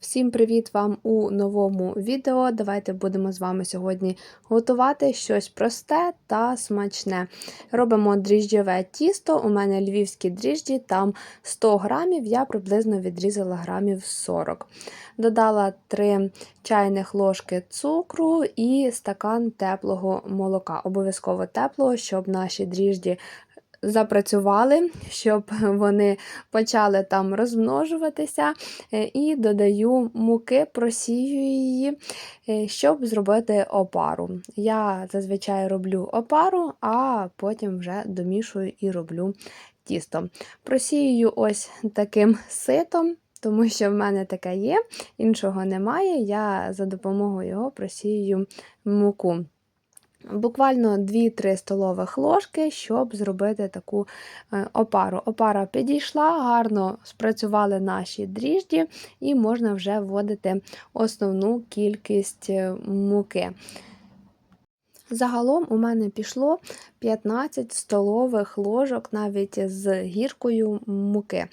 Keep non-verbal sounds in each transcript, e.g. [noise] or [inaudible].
Всім привіт вам у новому відео. Давайте будемо з вами сьогодні готувати щось просте та смачне. Робимо дріжджове тісто. У мене львівські дріжджі, там 100 грамів, я приблизно відрізала грамів 40. Додала 3 чайних ложки цукру і стакан теплого молока. Обов'язково теплого, щоб наші дріжджі запрацювали, щоб вони почали там розмножуватися, е, і додаю муки, просію її, е, щоб зробити опару. Я зазвичай роблю опару, а потім вже домішую і роблю тісто. Просію ось таким ситом. Тому що в мене таке є, іншого немає. Я за допомогою його просію муку. Буквально 2-3 столових ложки, щоб зробити таку е, опару. Опара підійшла, гарно спрацювали наші дріжджі, і можна вже вводити основну кількість е, муки. Загалом у мене пішло 15 столових ложок навіть з гіркою муки.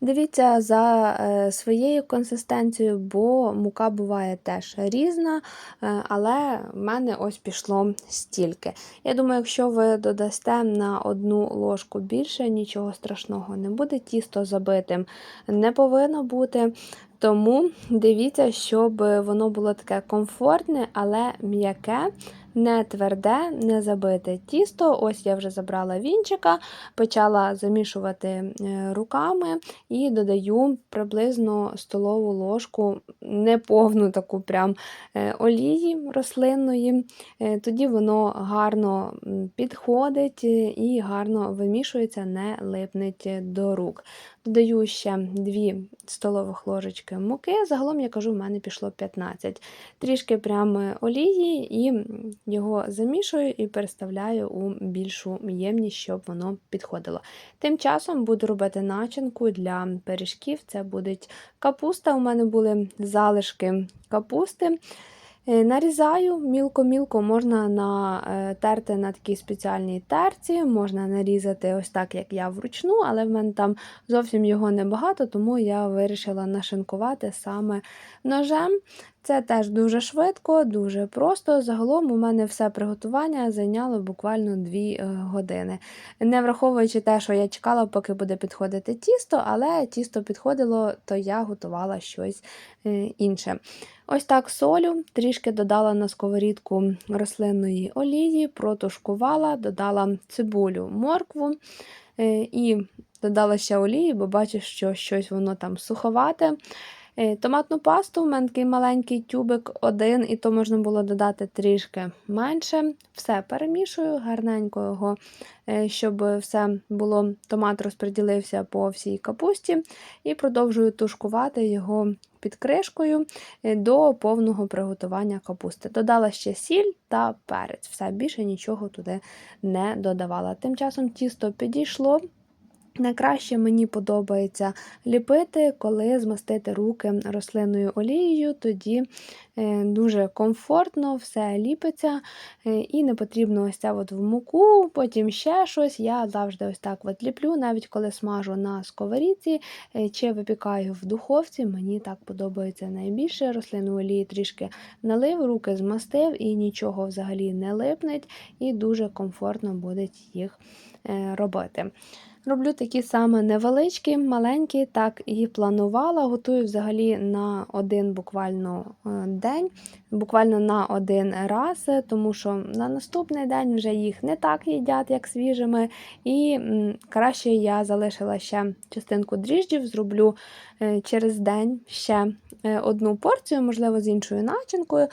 Дивіться за е, своєю консистенцією, бо мука буває теж різна, е, але в мене ось пішло стільки. Я думаю, якщо ви додасте на одну ложку більше, нічого страшного не буде. Тісто забитим не повинно бути. Тому дивіться, щоб воно було таке комфортне, але м'яке не тверде, не забите тісто. Ось я вже забрала вінчика, почала замішувати е, руками і додаю приблизно столову ложку, неповну таку прям е, олії рослинної. Е, тоді воно гарно підходить і гарно вимішується, не липнеть до рук. Додаю ще 2 столових ложечки муки, загалом, я кажу, в мене пішло 15. Трішки прямо олії, і його замішую і переставляю у більшу ємність, щоб воно підходило. Тим часом буду робити начинку для пиріжків. Це буде капуста. У мене були залишки капусти. Е, нарізаю мілко-мілко, можна натерти на такій спеціальній терці, можна нарізати ось так, як я вручну, але в мене там зовсім його небагато, тому я вирішила нашинкувати саме ножем. Це теж дуже швидко, дуже просто. Загалом у мене все приготування зайняло буквально 2 е, години. Не враховуючи те, що я чекала, поки буде підходити тісто, але тісто підходило, то я готувала щось е, інше. Ось так солю, трішки додала на сковорідку рослинної олії, протушкувала, додала цибулю, моркву е, і додала ще олії, бо бачу, що щось воно там суховате. Е, томатну пасту, у мене такий маленький тюбик один, і то можна було додати трішки менше. Все перемішую, гарненько його, е, щоб все було, томат розподілився по всій капусті, і продовжую тушкувати його під кришкою е, до повного приготування капусти. Додала ще сіль та перець. Все, більше нічого туди не додавала. Тим часом тісто підійшло. Найкраще мені подобається ліпити, коли змастити руки рослинною олією, тоді е, дуже комфортно все ліпиться, е, і не потрібно ось це от в муку, потім ще щось. Я завжди ось так от ліплю, навіть коли смажу на сковорідці е, чи випікаю в духовці, мені так подобається найбільше. Рослину олії трішки налив, руки змастив і нічого взагалі не липнеть, і дуже комфортно буде їх робити. Роблю такі саме невеличкі, маленькі, так і планувала. Готую взагалі на один буквально е, день, буквально на один раз, тому що на наступний день вже їх не так їдять, як свіжими. І краще я залишила ще частинку дріжджів, зроблю через день ще е, одну порцію, можливо, з іншою начинкою,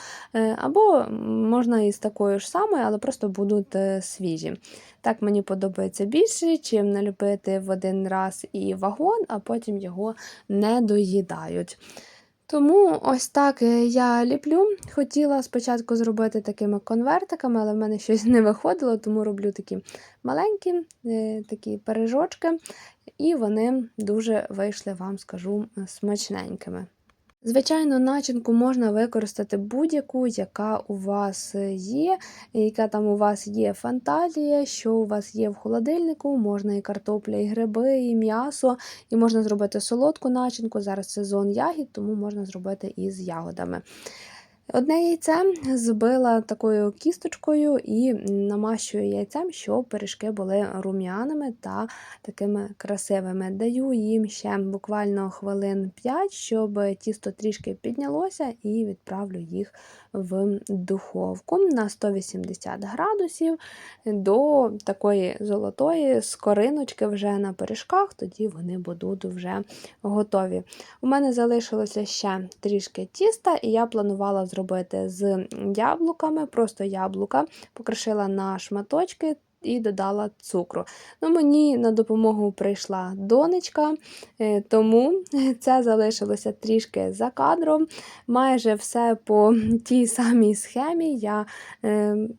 або можна і з такою ж самою, але просто будуть свіжі. Так мені подобається більше, чим налюбити в один раз і вагон, а потім його не доїдають. Тому ось так я ліплю. Хотіла спочатку зробити такими конвертиками, але в мене щось не виходило, тому роблю такі маленькі е, такі пережочки, і вони дуже вийшли, вам скажу, смачненькими. Звичайно, начинку можна використати будь-яку, яка у вас є, яка там у вас є фантазія, що у вас є в холодильнику, можна і картопля, і гриби, і м'ясо, і можна зробити солодку начинку. Зараз сезон ягід, тому можна зробити із ягодами. Одне яйце збила такою кісточкою і намащую яйцем, щоб пиріжки були рум'яними та такими красивими. Даю їм ще буквально хвилин 5, щоб тісто трішки піднялося, і відправлю їх в духовку на 180 градусів до такої золотої скориночки вже на пиріжках, тоді вони будуть вже готові. У мене залишилося ще трішки тіста, і я планувала зробити з яблуками, просто яблука, покришила на шматочки. І додала цукру. Ну, Мені на допомогу прийшла донечка, е, тому [laughs] це залишилося трішки за кадром. Майже все по тій самій схемі. Я ем,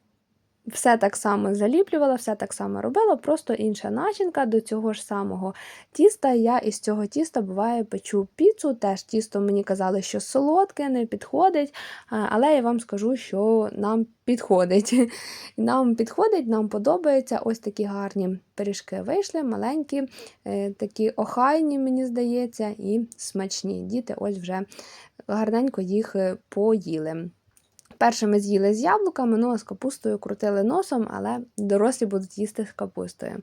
все так само заліплювала, все так само робила, просто інша начинка до цього ж самого тіста. Я із цього тіста буває печу піцу. Теж тісто мені казали, що солодке, не підходить. Але я вам скажу, що нам підходить. [laughs] Нам підходить, нам подобається ось такі гарні пиріжки вийшли, маленькі, е, такі охайні, мені здається, і смачні. Діти ось вже гарненько їх е, поїли. Перше ми з'їли з яблуками, ну а з капустою крутили носом, але дорослі будуть їсти з капустою.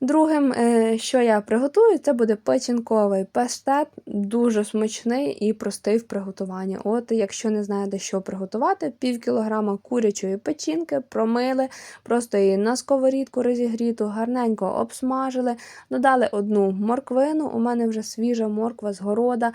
Другим, е, що я приготую, це буде печінковий паштет, дуже смачний і простий в приготуванні. От, якщо не знаєте, що приготувати, пів кілограма курячої печінки промили, просто її на сковорідку розігріту, гарненько обсмажили, додали одну морквину. У мене вже свіжа морква з города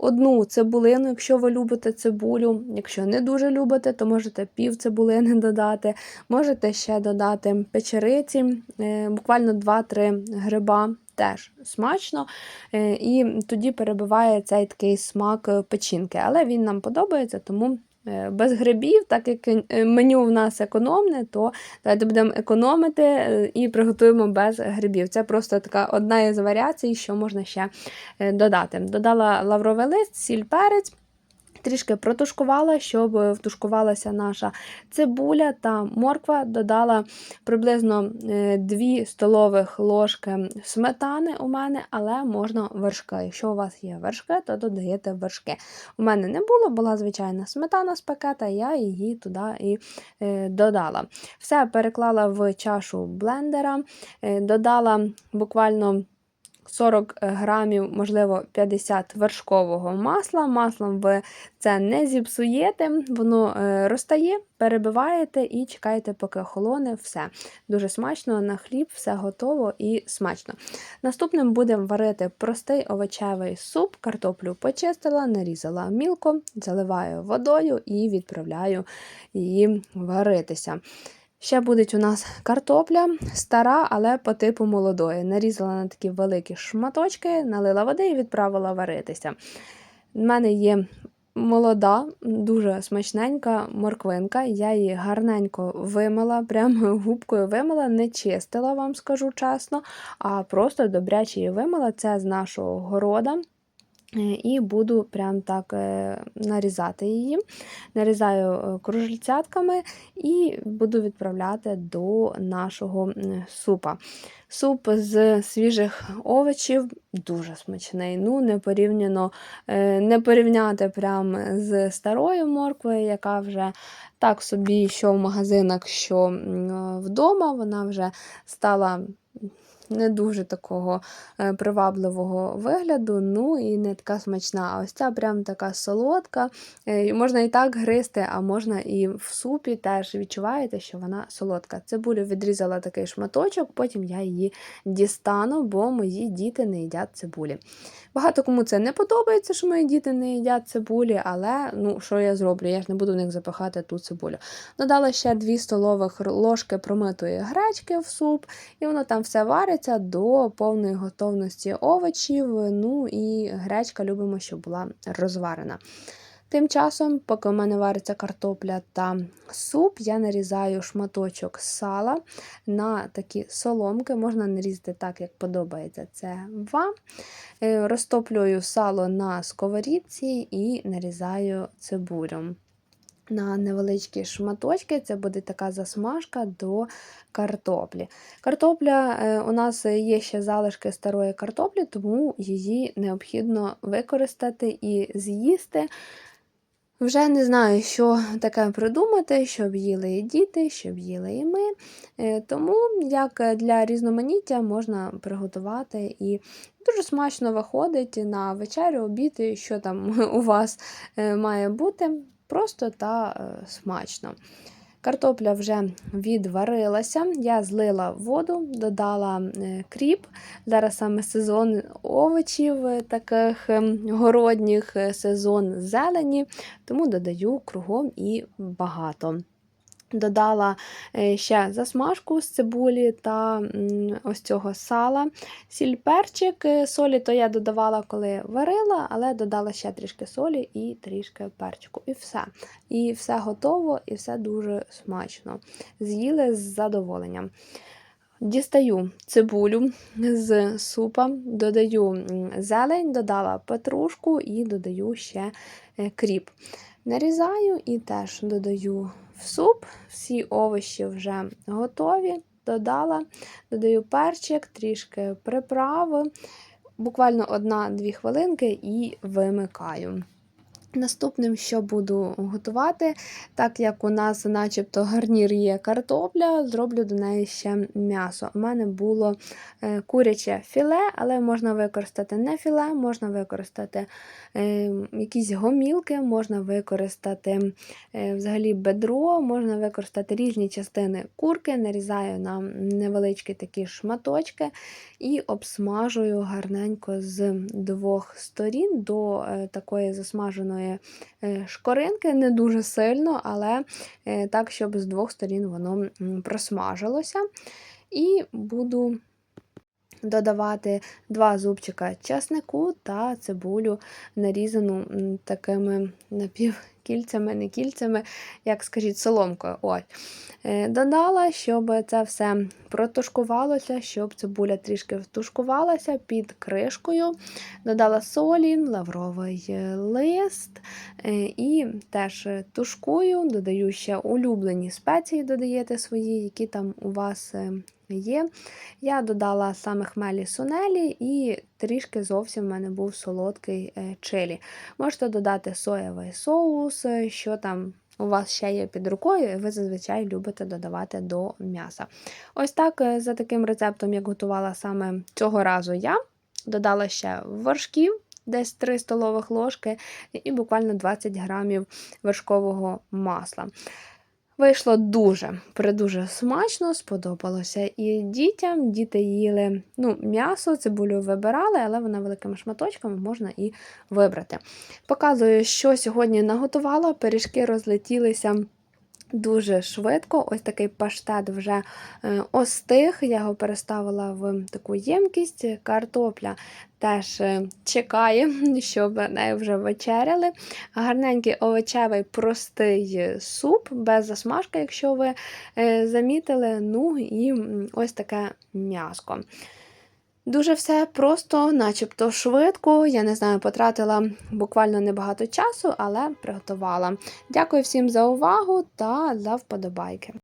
одну цибулину, якщо ви любите цибулю. Якщо не дуже любите, то можете пів цибулини додати. Можете ще додати печериці, е, буквально 2-3 гриба. Теж смачно, е, і тоді перебиває цей такий смак печінки. Але він нам подобається, тому без грибів, так як е, меню в нас економне, то давайте будемо економити е, і приготуємо без грибів. Це просто така одна із варіацій, що можна ще додати. Додала лавровий лист, сіль перець. Трішки протушкувала, щоб втушкувалася наша цибуля та морква. Додала приблизно 2 столових ложки сметани у мене, але можна вершки. Якщо у вас є вершки, то додаєте вершки. У мене не було, була звичайна сметана з пакета, я її туди і е, додала. Все переклала в чашу блендера, е, додала буквально. 40 грамів, можливо, 50 вершкового масла. Маслом ви це не зіпсуєте, воно е, розтає, перебиваєте і чекаєте, поки охолоне все. Дуже смачно на хліб, все готово і смачно. Наступним будемо варити простий овочевий суп, картоплю почистила, нарізала мілко, заливаю водою і відправляю її варитися. Ще буде у нас картопля стара, але по типу молодої. Нарізала на такі великі шматочки, налила води і відправила варитися. У мене є молода, дуже смачненька морквинка. Я її гарненько вимила, прямо [laughs] губкою вимила, не чистила, вам скажу чесно, а просто добряче її вимила. Це з нашого города. Е, і буду прям так е, нарізати її. Нарізаю е, кружельцятками і буду відправляти до нашого супа. Суп з свіжих овочів дуже смачний. Ну, не порівняно, не порівняти прям з старою морквою, яка вже так собі, що в магазинах, що вдома, вона вже стала не дуже такого е, привабливого вигляду, ну і не така смачна. А ось ця прям така солодка. Е, можна і так гризти, а можна і в супі теж відчуваєте, що вона солодка. Цибулю відрізала такий шматочок, потім я її дістану, бо мої діти не їдять цибулі. Багато кому це не подобається, що мої діти не їдять цибулі, але ну, що я зроблю? Я ж не буду в них запихати ту цибулю. Додала ще 2 столових ложки промитої гречки в суп, і воно там все вариться до повної готовності овочів. Ну і гречка любимо, щоб була розварена. Тим часом, поки у мене вариться картопля та суп, я нарізаю шматочок сала на такі соломки. Можна нарізати так, як подобається це вам. Е, Розтоплюю сало на сковорідці і нарізаю цибулю. На невеличкі шматочки це буде така засмажка до картоплі. Картопля е, у нас є ще залишки старої картоплі, тому її необхідно використати і з'їсти. Вже не знаю, що таке придумати, щоб їли і діти, щоб їли і ми. Е, Тому, як для різноманіття, можна приготувати і дуже смачно виходить на вечерю, обід, що там [laughs] у вас е, має бути, просто та е, смачно. Картопля вже відварилася, я злила воду, додала е, кріп. Зараз саме сезон овочів, е, таких ем, городніх, сезон зелені, тому додаю кругом і багато. Додала е, ще засмажку з цибулі та ось цього сала, сіль перчик. Е, Солі то я додавала, коли варила, але додала ще трішки солі і трішки перчику. І все. І все готово, і все дуже смачно. З'їли з задоволенням. Дістаю цибулю з супа, додаю зелень, додала петрушку і додаю ще е, кріп. Нарізаю і теж додаю в суп. Всі овочі вже готові. Додала, додаю перчик, трішки приправи, буквально 1-2 хвилинки і вимикаю. Наступним, що буду готувати, так як у нас, начебто, гарнір є картопля, зроблю до неї ще м'ясо. У мене було е, куряче філе, але можна використати не філе, можна використати е, якісь гомілки, можна використати е, взагалі бедро, можна використати різні частини курки, нарізаю на невеличкі такі шматочки і обсмажую гарненько з двох сторін до такої засмаженої е, шкоринки, не дуже сильно, але е, так, щоб з двох сторін воно просмажилося. І буду додавати два зубчика часнику та цибулю, нарізану такими напівкільцями, не кільцями, як скажіть, соломкою. Ось. Е, Додала, щоб це все протушкувалося, щоб цибуля трішки втушкувалася під кришкою. Додала солі, лавровий лист е, і теж тушкую, додаю ще улюблені спеції, додаєте свої, які там у вас е, є. Я додала саме хмелі сунелі і трішки зовсім в мене був солодкий е, чилі. Можете додати соєвий соус, е, що там у вас ще є під рукою, і ви зазвичай любите додавати до м'яса. Ось так, е, за таким рецептом, як готувала саме цього разу я, додала ще вершків. Десь 3 столових ложки і буквально 20 грамів вершкового масла. Вийшло дуже, придуже смачно, сподобалося і дітям. Діти їли ну, м'ясо, цибулю вибирали, але вона великими шматочками можна і вибрати. Показую, що сьогодні наготувала. Пиріжки розлетілися. Дуже швидко, ось такий паштет вже е, остиг. Я його переставила в таку ємкість. Картопля теж е, чекає, [laughs] щоб нею вже вечеряли. Гарненький овочевий простий суп, без засмажки, якщо ви е, замітили. Ну і ось таке м'яско. Дуже все просто, начебто швидко. Я не знаю, потратила буквально небагато часу, але приготувала. Дякую всім за увагу та за вподобайки.